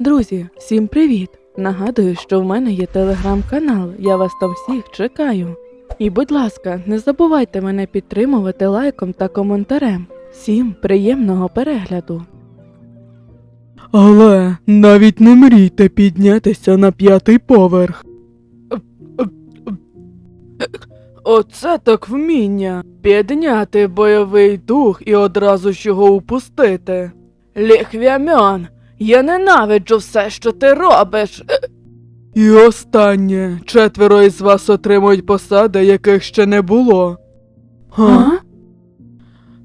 Друзі, всім привіт! Нагадую, що в мене є телеграм-канал, я вас там всіх чекаю. І будь ласка, не забувайте мене підтримувати лайком та коментарем. Всім приємного перегляду. Але навіть не мрійте піднятися на п'ятий поверх. Оце так вміння підняти бойовий дух і одразу ж його упустити. Ліхвямян, я ненавиджу все, що ти робиш. І останнє четверо із вас отримують посади, яких ще не було. А?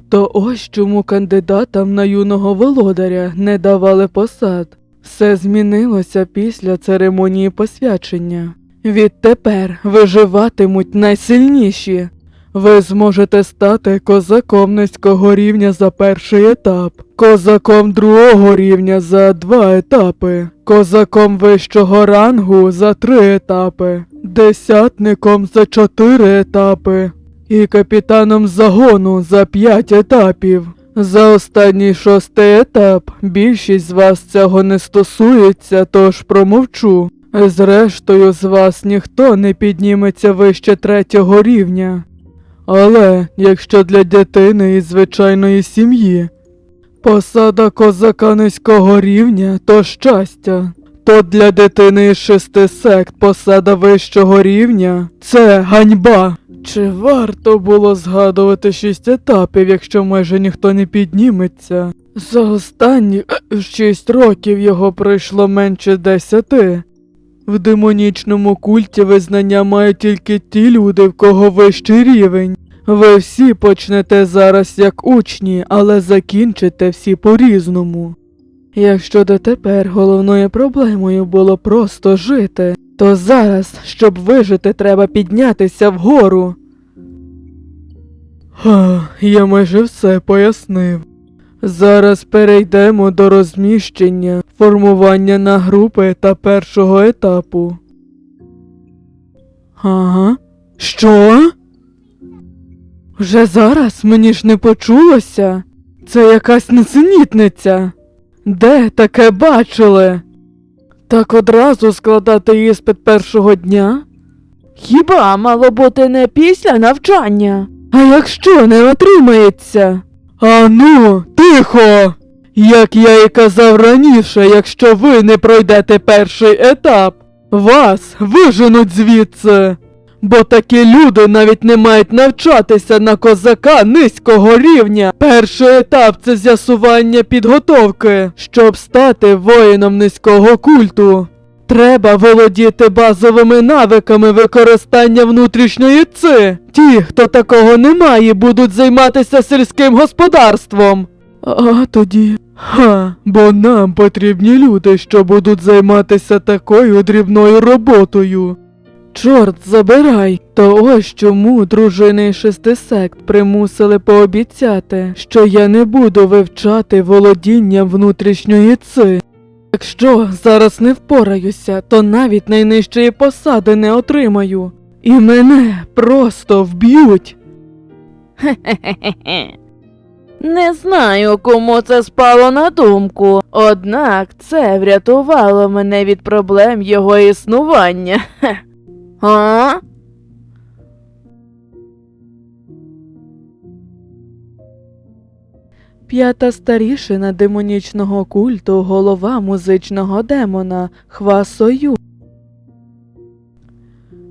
То ось чому кандидатам на юного володаря не давали посад. Все змінилося після церемонії посвячення. Відтепер виживатимуть найсильніші. Ви зможете стати козаком низького рівня за перший етап, козаком другого рівня за два етапи, козаком вищого рангу за три етапи, десятником за чотири етапи і капітаном загону за п'ять етапів. За останній шостий етап більшість з вас цього не стосується, тож промовчу. Зрештою, з вас ніхто не підніметься вище третього рівня. Але якщо для дитини із звичайної сім'ї посада козака низького рівня то щастя, то для дитини із шести сект посада вищого рівня це ганьба. Чи варто було згадувати шість етапів, якщо майже ніхто не підніметься? За останні е, шість років його пройшло менше десяти. В демонічному культі визнання мають тільки ті люди, в кого вищий рівень. Ви всі почнете зараз як учні, але закінчите всі по-різному. Якщо дотепер головною проблемою було просто жити, то зараз, щоб вижити, треба піднятися вгору. Ха, я майже все пояснив. Зараз перейдемо до розміщення, формування на групи та першого етапу. Ага. Що? Вже зараз мені ж не почулося. Це якась несенітниця. Де таке бачили? Так одразу складати іспит першого дня? Хіба мало бути не після навчання? А якщо не отримається? Ану, тихо! Як я і казав раніше, якщо ви не пройдете перший етап, вас виженуть звідси. Бо такі люди навіть не мають навчатися на козака низького рівня. Перший етап це з'ясування підготовки, щоб стати воїном низького культу. Треба володіти базовими навиками використання внутрішньої ци. Ті, хто такого не має, будуть займатися сільським господарством. А тоді. Ха, бо нам потрібні люди, що будуть займатися такою дрібною роботою. Чорт забирай. То ось чому дружини шести сект примусили пообіцяти, що я не буду вивчати володіння внутрішньої ци. Якщо зараз не впораюся, то навіть найнижчої посади не отримаю. І мене просто вб'ють. Не знаю, кому це спало на думку, однак це врятувало мене від проблем його існування. Хе. А? П'ята старішина демонічного культу, голова музичного демона Хвасою.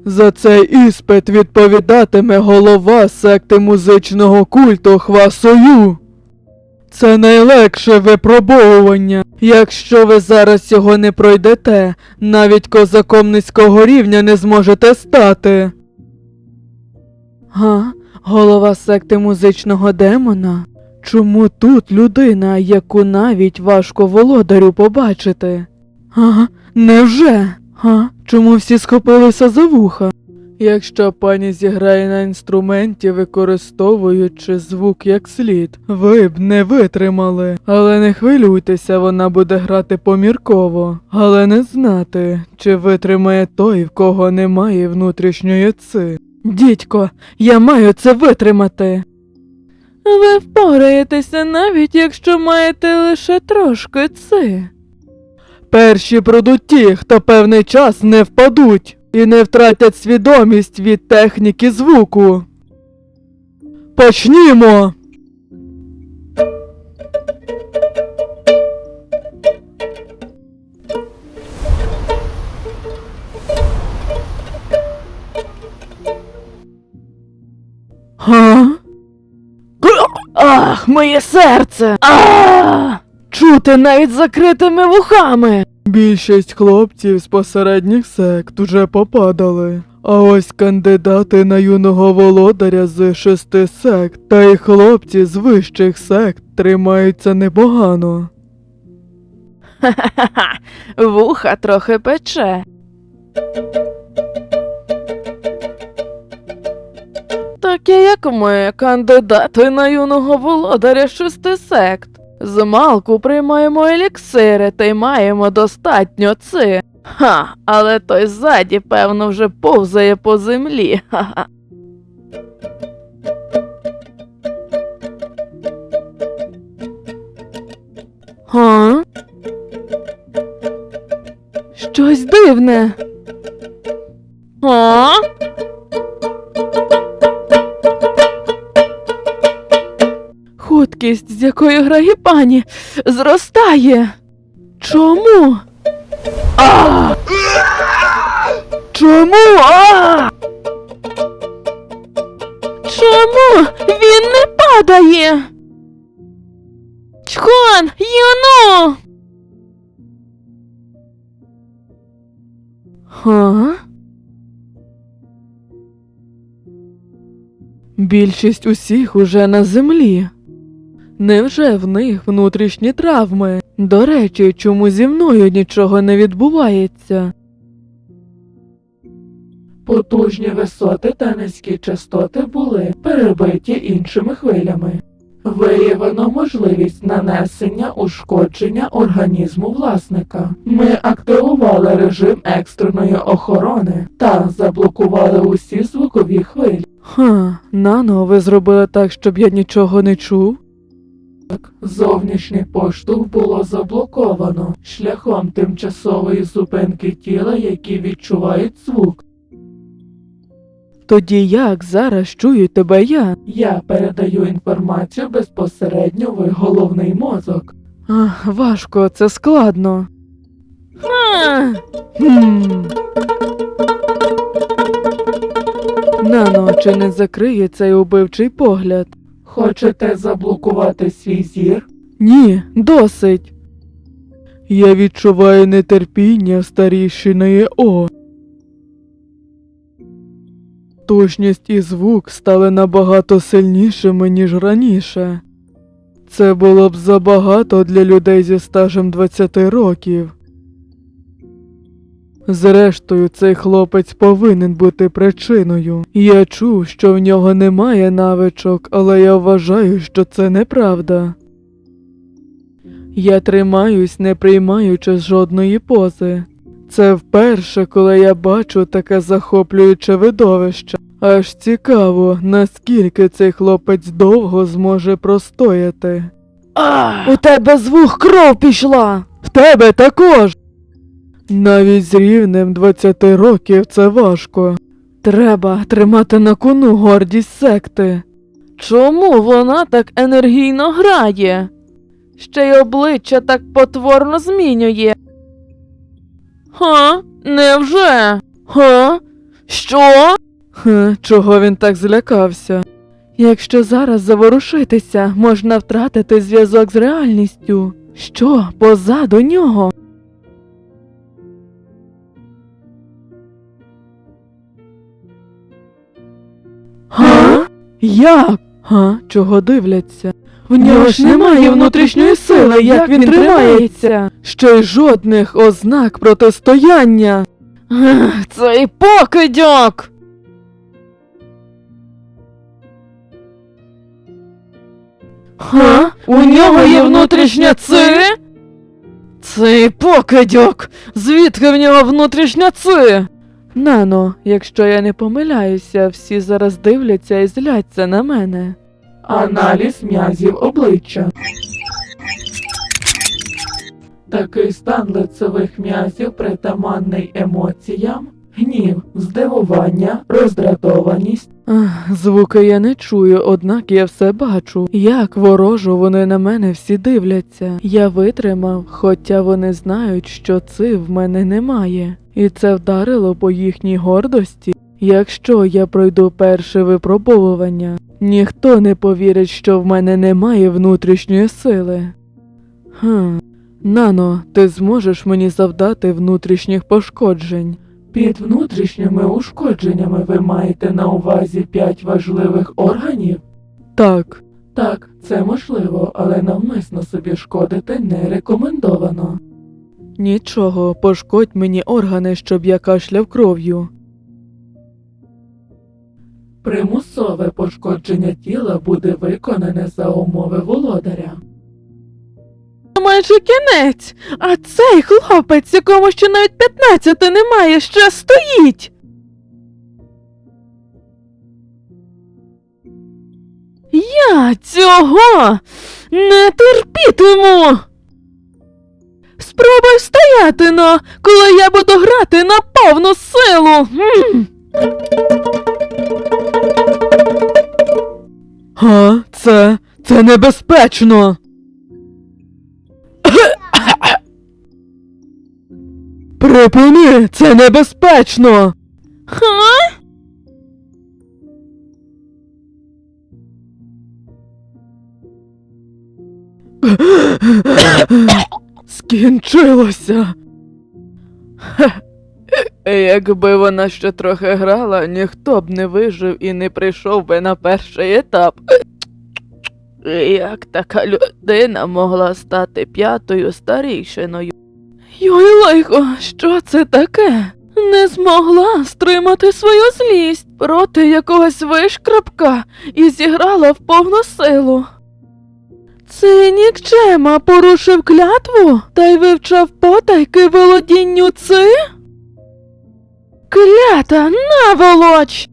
За цей іспит відповідатиме голова секти музичного культу Хвасою. Це найлегше випробовування. Якщо ви зараз його не пройдете, навіть козаком низького рівня не зможете стати. Га? Голова секти музичного демона? Чому тут людина, яку навіть важко володарю побачити? Ага, невже? Га? Чому всі схопилися за вуха? Якщо пані зіграє на інструменті, використовуючи звук як слід, ви б не витримали. Але не хвилюйтеся, вона буде грати помірково, але не знати, чи витримає той, в кого немає внутрішньої ци. Дідько, я маю це витримати. Ви впораєтеся навіть якщо маєте лише трошки ци. Перші пройдуть ті, хто певний час не впадуть і не втратять свідомість від техніки звуку. Почнімо! Га? Ах, моє серце! А! Чути навіть закритими вухами. Більшість хлопців з посередніх сект уже попадали. А ось кандидати на юного володаря з шести сект та й хлопці з вищих сект тримаються непогано. Ха-ха-ха, вуха трохи пече. Таке як ми, кандидати на юного володаря шести сект. З малку приймаємо еліксири та й маємо достатньо ци. Ха, але той ззаді, певно, вже повзає по землі. Ха-ха. Га? Щось дивне. А? Хуткість, з якою грає пані, зростає. Чому? А! Чому? А! Чому він не падає? Чхон, юну! Ха? Більшість усіх уже на землі. Невже в них внутрішні травми? До речі, чому зі мною нічого не відбувається? Потужні висоти та низькі частоти були перебиті іншими хвилями. Виявлено можливість нанесення ушкодження організму власника. Ми активували режим екстреної охорони та заблокували усі звукові хвилі. Ха, нано, ви зробили так, щоб я нічого не чув? Зовнішній поштовх було заблоковано шляхом тимчасової зупинки тіла, які відчувають звук. Тоді як зараз чую тебе я? Я передаю інформацію безпосередньо в головний мозок. Ах, важко, це складно. Ха! Хм. Нано, чи не закриє цей убивчий погляд? Хочете заблокувати свій зір? Ні, досить. Я відчуваю нетерпіння старішиної О. Точність і звук стали набагато сильнішими, ніж раніше. Це було б забагато для людей зі стажем 20 років. Зрештою, цей хлопець повинен бути причиною. Я чув, що в нього немає навичок, але я вважаю, що це неправда. Я тримаюсь, не приймаючи жодної пози. Це вперше, коли я бачу таке захоплююче видовище. Аж цікаво, наскільки цей хлопець довго зможе простояти. А! У тебе з вух кров пішла. В тебе також. Навіть з рівнем 20 років це важко. Треба тримати на кону гордість секти. Чому вона так енергійно грає? Ще й обличчя так потворно змінює. Ха? Невже? Ха? Що? Хе, чого він так злякався? Якщо зараз заворушитися, можна втратити зв'язок з реальністю. Що позаду нього? Як? Га? Чого дивляться? В нього ж немає внутрішньої сили, як він тримається. Ще й жодних ознак протистояння. Цей покидьок! Ха? У нього є внутрішня ци? Цей покидьок! Звідки в нього внутрішня ци? Нано, якщо я не помиляюся, всі зараз дивляться і зляться на мене. Аналіз м'язів обличчя. Такий стан лицевих м'язів притаманний емоціям, гнів, здивування, роздратованість. Ах, звуки я не чую, однак я все бачу. Як ворожо вони на мене всі дивляться. Я витримав, хоча вони знають, що ци в мене немає. І це вдарило по їхній гордості. Якщо я пройду перше випробовування, ніхто не повірить, що в мене немає внутрішньої сили. Хм. Нано, ти зможеш мені завдати внутрішніх пошкоджень. Під внутрішніми ушкодженнями ви маєте на увазі п'ять важливих органів? Так, Так, це можливо, але навмисно собі шкодити не рекомендовано. Нічого, пошкодь мені органи, щоб я кашляв кров'ю. Примусове пошкодження тіла буде виконане за умови володаря. Майже кінець. А цей хлопець, якому ще навіть 15 немає, ще стоїть. Я цього не терпітиму. Спробуй стояти но, коли я буду грати на повну силу. М. Га, це. це небезпечно. Припини, це небезпечно. Ха? Скінчилося. Якби вона ще трохи грала, ніхто б не вижив і не прийшов би на перший етап. Як така людина могла стати п'ятою старійшиною? Йой лайко, що це таке? Не змогла стримати свою злість проти якогось вишкрабка і зіграла в повну силу. Цей нікчема порушив клятву та й вивчав потайки володінню ци? Клята наволоч!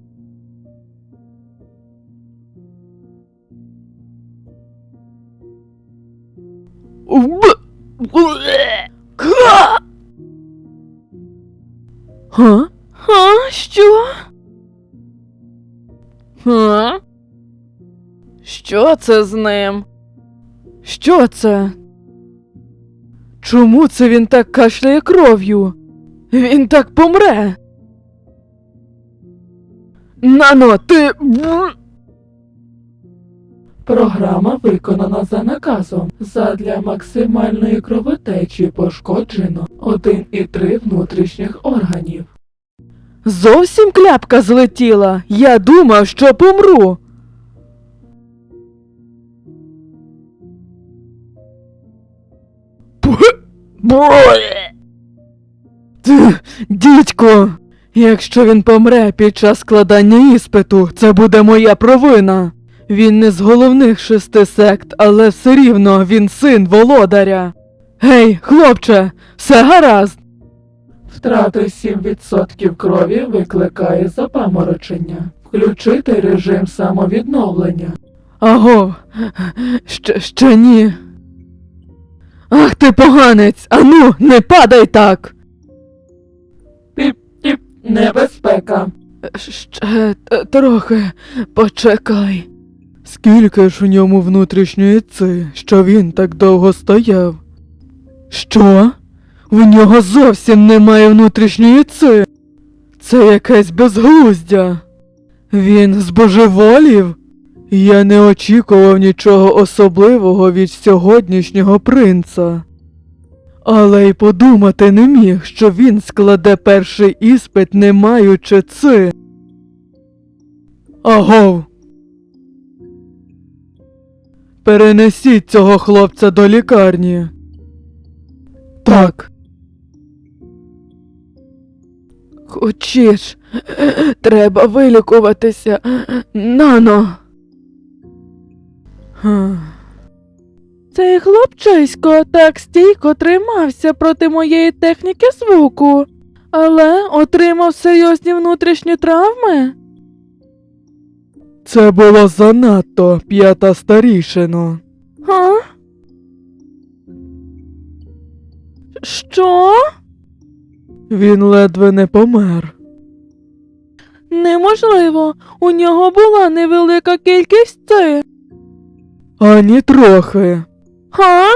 Га? А, що? Га? Що це з ним? Що це? Чому це він так кашляє кров'ю? Він так помре. Нано, ти. Програма виконана за наказом. Задля максимальної кровотечі пошкоджено 1,3 внутрішніх органів. Зовсім кляпка злетіла. Я думав, що помру. Дідько, якщо він помре під час складання іспиту, це буде моя провина. Він не з головних шести сект, але все рівно він син володаря. Гей, хлопче, все гаразд. Втрати 7% крові викликає запаморочення. Включити режим самовідновлення. Аго, ще, ще ні. Ах ти поганець! Ану, не падай так! Піп-піп, небезпека. Ще трохи почекай. Скільки ж у ньому внутрішньої ци, що він так довго стояв? Що? В нього зовсім немає внутрішньої ци. Це якесь безглуздя. Він збожеволів? Я не очікував нічого особливого від сьогоднішнього принца. Але й подумати не міг, що він складе перший іспит, не маючи ци. Агов. Перенесіть цього хлопця до лікарні. Так. Хочеш, треба вилікуватися. Нано. Цей хлопчисько так стійко тримався проти моєї техніки звуку, але отримав серйозні внутрішні травми. Це було занадто, п'ята старішино. Га? Що? Він ледве не помер. Неможливо. У нього була невелика кількість ци. Ані трохи. Га?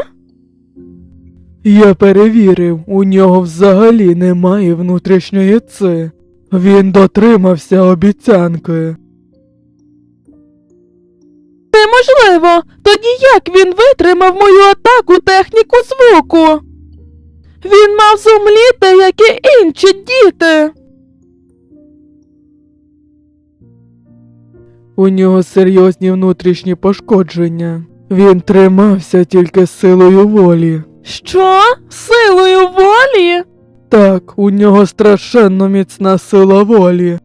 Я перевірив, у нього взагалі немає внутрішньої ци. Він дотримався обіцянки. Неможливо. Тоді як він витримав мою атаку техніку звуку? Він мав зумліти, як і інші діти. У нього серйозні внутрішні пошкодження. Він тримався тільки силою волі. Що? Силою волі? Так, у нього страшенно міцна сила волі.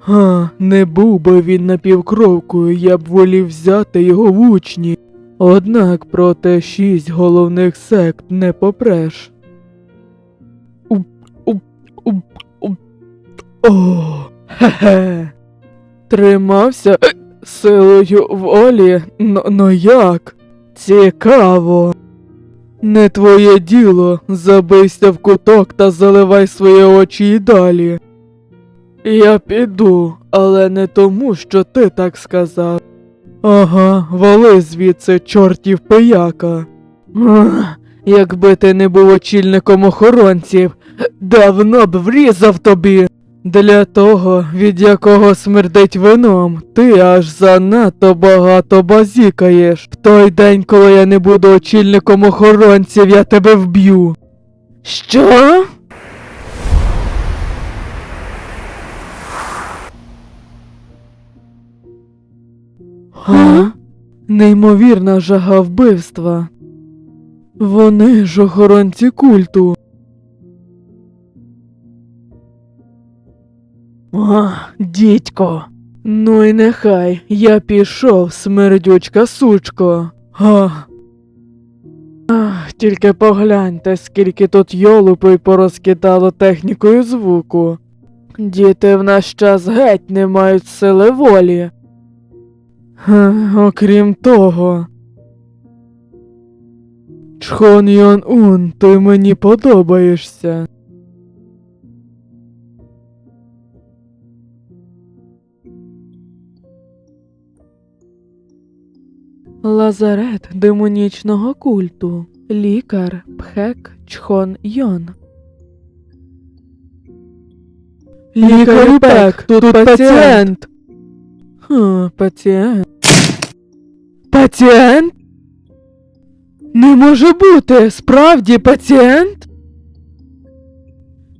Га, не був би він напівкровкою, я б волів взяти його в учні. Однак проти шість головних сект не попреш. Уп, уп, уп, уп. О, хе-хе. Тримався е, силою волі, но, як? Цікаво. Не твоє діло, забийся в куток та заливай свої очі й далі. Я піду, але не тому, що ти так сказав. Ага, вали звідси, чортів пияка. Якби ти не був очільником охоронців, давно б врізав тобі. Для того, від якого смердить вином, ти аж занадто багато базікаєш. В той день, коли я не буду очільником охоронців, я тебе вб'ю. Що? Га? Неймовірна жага вбивства. Вони ж охоронці культу. А, дідько. Ну і нехай я пішов, смердючка сучко. А. Ах, тільки погляньте, скільки тут йолупи порозкидало технікою звуку. Діти в наш час геть не мають сили волі. Ха, окрім того. Чхон Йон Ун, ти мені подобаєшся. Лазарет демонічного культу. Лікар Пхек Чхон Йон. Лікар Пек, тут пацієнт. Хм, пацієнт. Пацієнт? Не може бути, справді пацієнт?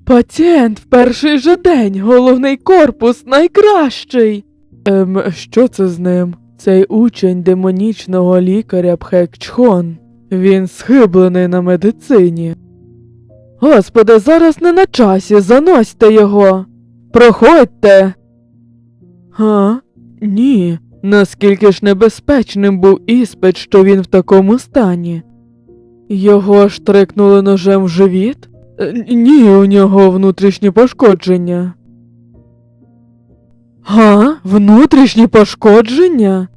Пацієнт в перший же день, головний корпус найкращий. Ем, що це з ним? Цей учень демонічного лікаря Пхек Чхон. Він схиблений на медицині. Господи, зараз не на часі, заносьте його. Проходьте. Га? Ні. Наскільки ж небезпечним був іспит, що він в такому стані? Його штрикнули ножем в живіт? Е, Ні, у нього внутрішні пошкодження. Га? Внутрішні пошкодження?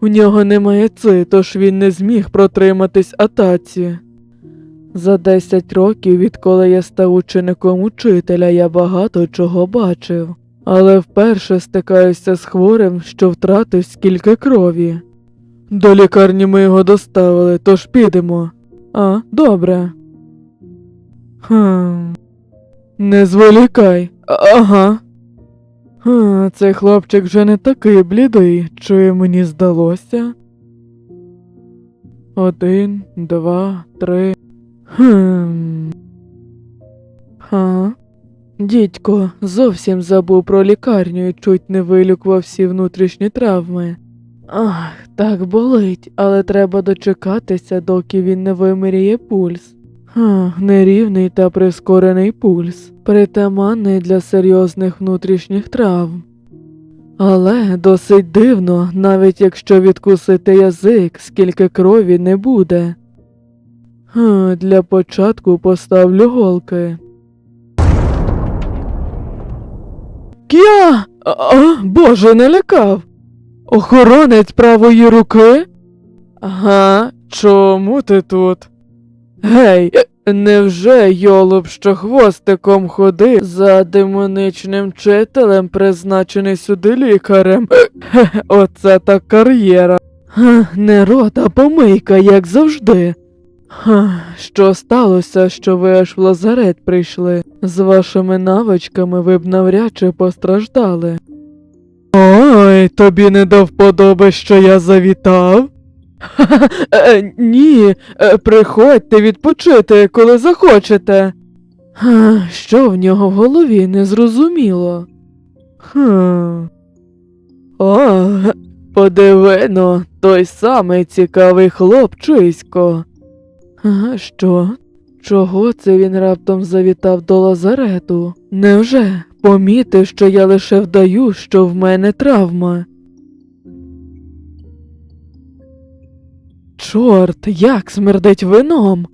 У нього немає ци, тож він не зміг протриматись атаці. За 10 років, відколи я став учеником учителя, я багато чого бачив, але вперше стикаюся з хворим, що втратив скільки крові. До лікарні ми його доставили, тож підемо. А, добре. Хм. Не зволікай. Ага. Ха, цей хлопчик вже не такий блідий, чи мені здалося. Один, два, три. Хм. Ха. Дідько, зовсім забув про лікарню і чуть не вилікував всі внутрішні травми. Ах, так болить, але треба дочекатися, доки він не виміряє пульс. Нерівний та прискорений пульс, притаманний для серйозних внутрішніх травм. Але досить дивно, навіть якщо відкусити язик, скільки крові не буде. Для початку поставлю голки. Кя! А, боже, не лякав. Охоронець правої руки? Ага, Чому ти тут? Гей, невже йолоп, що хвостиком ходив за демоничним вчителем, призначений сюди лікарем? Оце так кар'єра. Не рот, а помийка, як завжди. Ха, Що сталося, що ви аж в лазарет прийшли? З вашими навичками ви б навряд чи постраждали. Ой, тобі не до вподоби, що я завітав? Ха-ха, е, ні, е, приходьте відпочити, коли захочете. Ха, Що в нього в голові незрозуміло. Хм. О, подиви но, той самий цікавий хлопчисько. А що? Чого це він раптом завітав до лазарету? Невже помітив, що я лише вдаю, що в мене травма? Чорт, як смердить вином.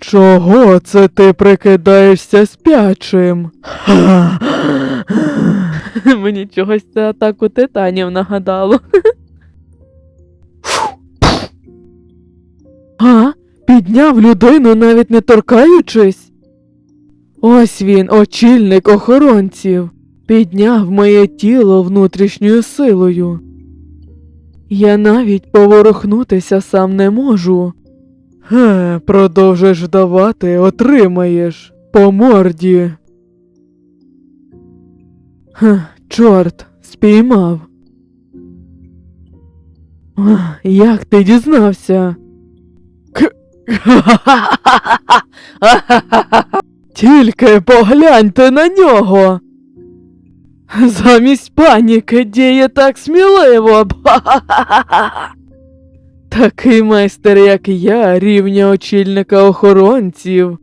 Чого це ти прикидаєшся спячим? Мені чогось це атаку титанів нагадало. А? Підняв людину, навіть не торкаючись? Ось він, очільник охоронців, підняв моє тіло внутрішньою силою. Я навіть поворухнутися сам не можу. Ге, продовжиш давати, отримаєш по морді. Ха, чорт, спіймав. Як ти дізнався? Тільки погляньте на нього. Замість паніки діє так сміливо. Такий майстер, як я, рівня очільника охоронців,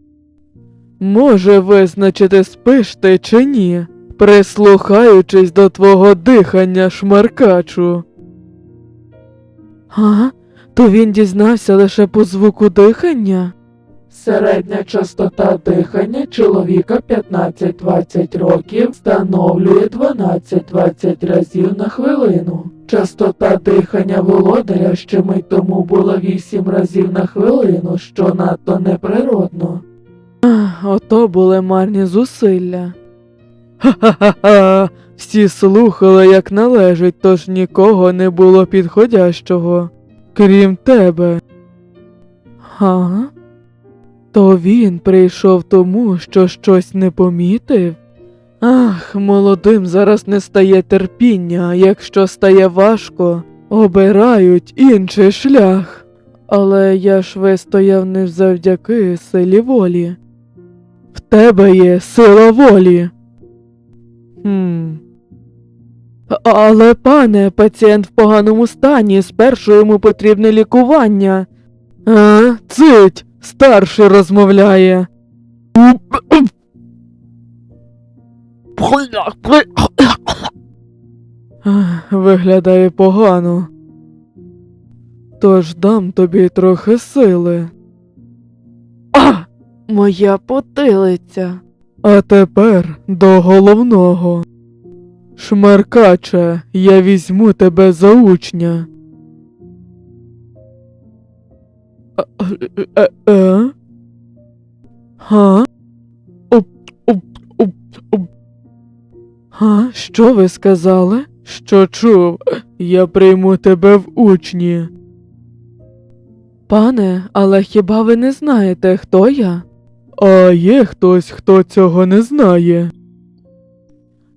може визначити, спиш ти чи ні, прислухаючись до твого дихання, шмаркачу. А? То він дізнався лише по звуку дихання? Середня частота дихання чоловіка 15-20 років становлює 12-20 разів на хвилину. Частота дихання володаря ще мить тому була 8 разів на хвилину, що надто неприродно. Ото були марні зусилля. Ха-ха-ха. Всі слухали, як належить, тож нікого не було підходящого, крім тебе. Га? То він прийшов тому, що щось не помітив? Ах, молодим зараз не стає терпіння, якщо стає важко, обирають інший шлях. Але я ж вистояв не завдяки силі волі. В тебе є сила волі. Хм. Але, пане, пацієнт в поганому стані, спершу йому потрібне лікування. А, цить, старший розмовляє. Виглядає погано. Тож дам тобі трохи сили. А! Моя потилиця. А тепер до головного. Шмаркаче, я візьму тебе за учня. Е, е? Га? Оп, оп, оп, оп. Га? Що ви сказали? Що чув? Я прийму тебе в учні. Пане, але хіба ви не знаєте, хто я? А є хтось, хто цього не знає.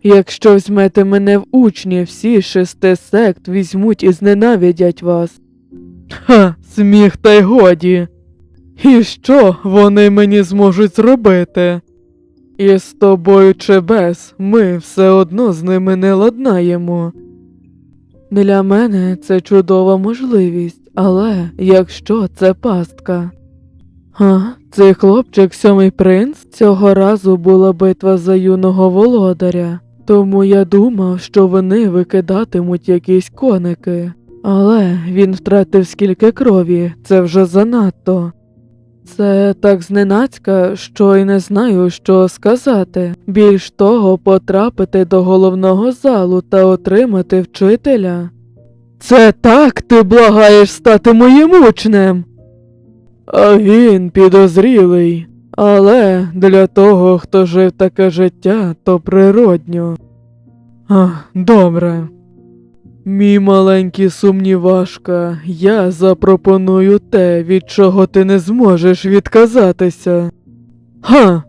Якщо візьмете мене в учні, всі шести сект візьмуть і зненавидять вас. Ха, сміх та й годі. І що вони мені зможуть зробити? І з тобою чи без, ми все одно з ними не ладнаємо. Для мене це чудова можливість, але якщо це пастка. А, цей хлопчик сьомий принц цього разу була битва за юного володаря, тому я думав, що вони викидатимуть якісь коники. Але він втратив скільки крові, це вже занадто. Це так зненацька, що й не знаю, що сказати. Більш того, потрапити до головного залу та отримати вчителя. Це так ти благаєш стати моїм учнем? А він підозрілий. Але для того, хто жив таке життя, то природньо. А, добре. Мій маленький сумнівашка, я запропоную те, від чого ти не зможеш відказатися. Ха!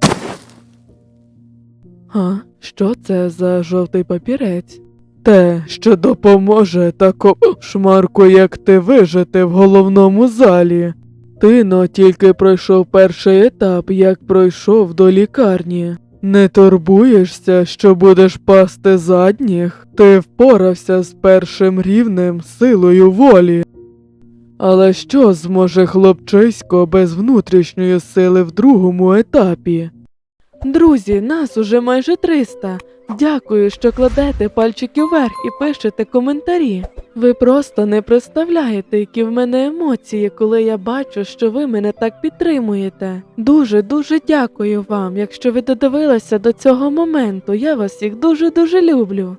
А, що це за жовтий папірець? Те, що допоможе такому шмарку, як ти, вижити в головному залі. Ти но тільки пройшов перший етап, як пройшов до лікарні. Не турбуєшся, що будеш пасти задніх, ти впорався з першим рівнем силою волі. Але що зможе хлопчисько без внутрішньої сили в другому етапі? Друзі, нас уже майже 300. Дякую, що кладете пальчики вверх і пишете коментарі. Ви просто не представляєте, які в мене емоції, коли я бачу, що ви мене так підтримуєте. Дуже дуже дякую вам. Якщо ви додивилися до цього моменту, я вас всіх дуже дуже люблю.